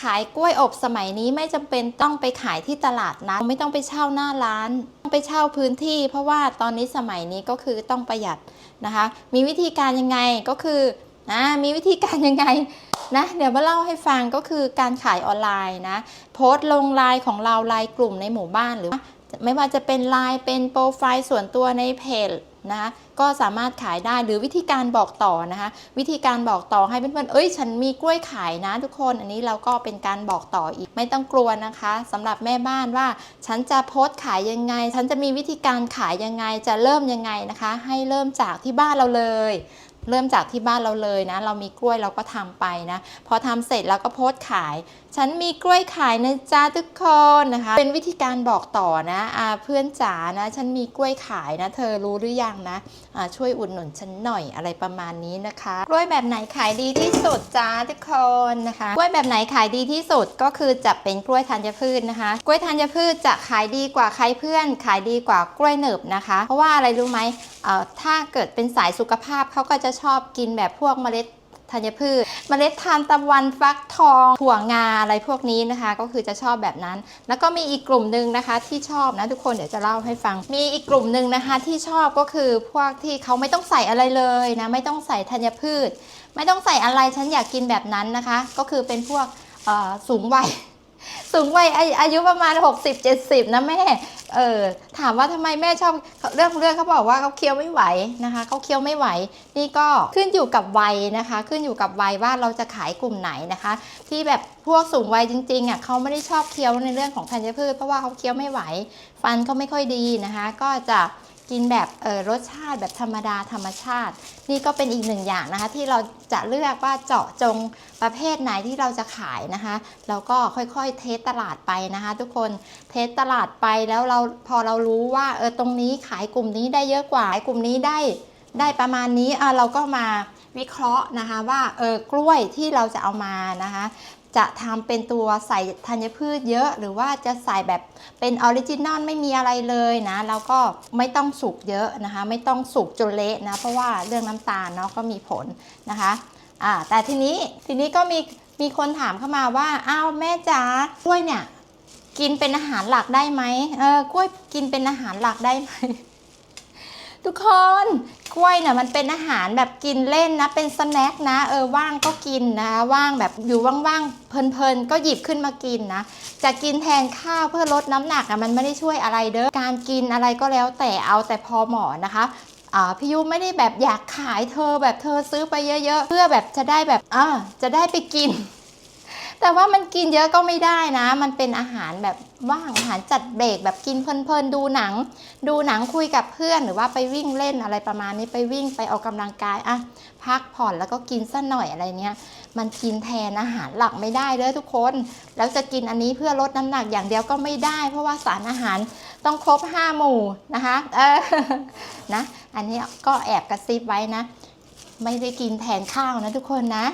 ขายกล้วยอบสมัยนี้ไม่จำเป็นต้องไปขายที่ตลาดนะไม่ต้องไปเช่าหน้าร้านต้องไปเช่าพื้นที่ เพราะว่าตอนนี้สมัยนี้ก็คือต้องประหยัดนะคะ มีวิธีการยังไงก็คือนะมีวิธีการยังไงนะเดี๋ยวมาเล่าให้ฟังก็คือการขายออนไลน์นะโพสต์ลงไลน์ของเราไลน์กลุ่มในหมู่บ้านหรือ ไม่ว่าจะเป็นไลน์เป็นโปรไฟล์ส่วนตัวในเพจ นะคะก็สามารถขายได้หรือวิธีการบอกต่อนะคะ วิธีการบอกต่อให้เพื่อนๆเอ้ย ฉันมีกล้วยขายนะทุกคน อันนี้เราก็เป็นการบอกต่ออีกไม่ต้องกลัวนะคะสำหรับแม่บ้านว่า ฉันจะโพสต์ขายยังไง ฉันจะมีวิธีการขายยังไงจะเริ่มยังไงนะคะ ให้เริ่มจากที่บ้านเราเลย เริ่มจากที่บ้านเราเลยนะ เรามีกล้วยเราก็ทำไปนะ พอทำเสร็จเราก็โพสต์ขาย ฉันมีกล้วยขายนะจ๊ะทุกคนนะคะ เป็นวิธีการบอกต่อนะอาเพื่อนจ๋านะ ฉันมีกล้วยขายนะ เธอรู้หรือยังนะอาช่วยอุดหนุนฉันหน่อยอะไรประมาณนี้นะคะ กล้วยแบบไหนขายดีที่สุดจ้าทุกคนนะคะ กล้วยแบบไหนขายดีที่สุดก็คือจะเป็นกล้วยธัญพืชนะคะ กล้วยธัญพืชจะขายดีกว่าใครเพื่อน ขายดีกว่ากล้วยเนิบนะคะ เพราะว่าอะไรรู้ไหมถ้าเกิดเป็นสายสุขภาพเขาก็จะชอบกินแบบพวกเมล็ดธัญพืช เมล็ดทานตะวันฟักทองถั่วงาอะไรพวกนี้นะคะ ก็คือจะชอบแบบนั้น แล้วก็มีอีกกลุ่มหนึ่งนะคะ ที่ชอบนะทุกคนเดี๋ยวจะเล่าให้ฟัง มีอีกกลุ่มหนึ่งนะคะ ที่ชอบก็คือพวกที่เขาไม่ต้องใส่อะไรเลยนะไม่ต้องใส่ธัญพืช ไม่ต้องใส่อะไรฉันอยากกินแบบนั้นนะคะ ก็คือเป็นพวกสูงวัยสูงวัยอาอายุประมาณ 60-70 นะแม่ เออถามว่าทำไมแม่ชอบเรื่องของเรื่องเขาบอกว่าเขาเคี้ยวไม่ไหวนะคะเขาเคี้ยวไม่ไหว นี่ก็ขึ้นอยู่กับวัยนะคะ ขึ้นอยู่กับวัยว่าเราจะขายกลุ่มไหนนะคะ ที่แบบพวกสูงวัยจริงๆอะเขาไม่ได้ชอบเคี้ยวในเรื่องของธัญพืชเพราะว่าเขาเคี้ยวไม่ไหว ฟันเขาไม่ค่อยดีนะคะ ก็จะ กินแบบเออรสชาติแบบธรรมดาธรรมชาติ นี่ก็เป็นอีกหนึ่งอย่างนะคะ ที่เราจะเลือกว่าเจาะจงประเภทไหนที่เราจะขายนะคะแล้วก็ค่อยๆเทสตลาดไปนะคะ ทุกคนเทสตลาดไปแล้วเราพอเรารู้ว่าเออตรงนี้ขายกลุ่มนี้ได้เยอะกว่าขายกลุ่มนี้ได้ได้ประมาณนี้อะเราก็มาวิเคราะห์นะคะว่าเออกล้วยที่เราจะเอามานะคะ จะทำเป็นตัวใส่ธัญพืชเยอะ หรือว่าจะใส่แบบเป็นออริจินอลไม่มีอะไรเลยนะแล้วก็ไม่ต้องสุกเยอะนะคะ ไม่ต้องสุกจนเละนะ เพราะว่าเรื่องน้ำตาลเนาะก็มีผลนะคะอ่าแต่ทีนี้ทีนี้ก็มีมีคนถามเข้ามาว่าอ้าวแม่จ๋ากล้วยเนี่ยกินเป็นอาหารหลักได้ไหมเออกล้วยกินเป็นอาหารหลักได้ไหม ทุกคนกล้วยเนี่ยมันเป็นอาหารแบบกินเล่นนะ เป็นสแน็คนะ เออว่างก็กินนะ ว่างแบบอยู่ว่างๆเพลินๆก็หยิบขึ้นมากินนะ จะกินแทนข้าวเพื่อลดน้ำหนักอะมันไม่ได้ช่วยอะไรเด้อการกินอะไรก็แล้วแต่เอาแต่พอเหมาะนะคะพี่ยุไม่ได้แบบอยากขายเธอแบบเธอซื้อไปเยอะ ๆ เพื่อแบบจะได้แบบอ่าจะได้ไปกิน แต่ว่ามันกินเยอะก็ไม่ได้นะ มันเป็นอาหารแบบว่างอาหารจัดเบรกแบบกินเพลินๆดูหนัง ดูหนังคุยกับเพื่อนหรือว่าไปวิ่งเล่นอะไรประมาณนี้ไปวิ่งไปออกกำลังกายอะพักผ่อนแล้วก็กินสักหน่อยอะไรเนี้ยมันกินแทนอาหารหลักไม่ได้เลยทุกคน แล้วจะกินอันนี้เพื่อลดน้ำหนักอย่างเดียวก็ไม่ได้ เพราะว่าสารอาหารต้องครบห้าหมู่นะคะเออนะ อันนี้ก็แอบกระซิบไว้นะ ไม่ได้กินแทนข้าวนะทุกคนนะ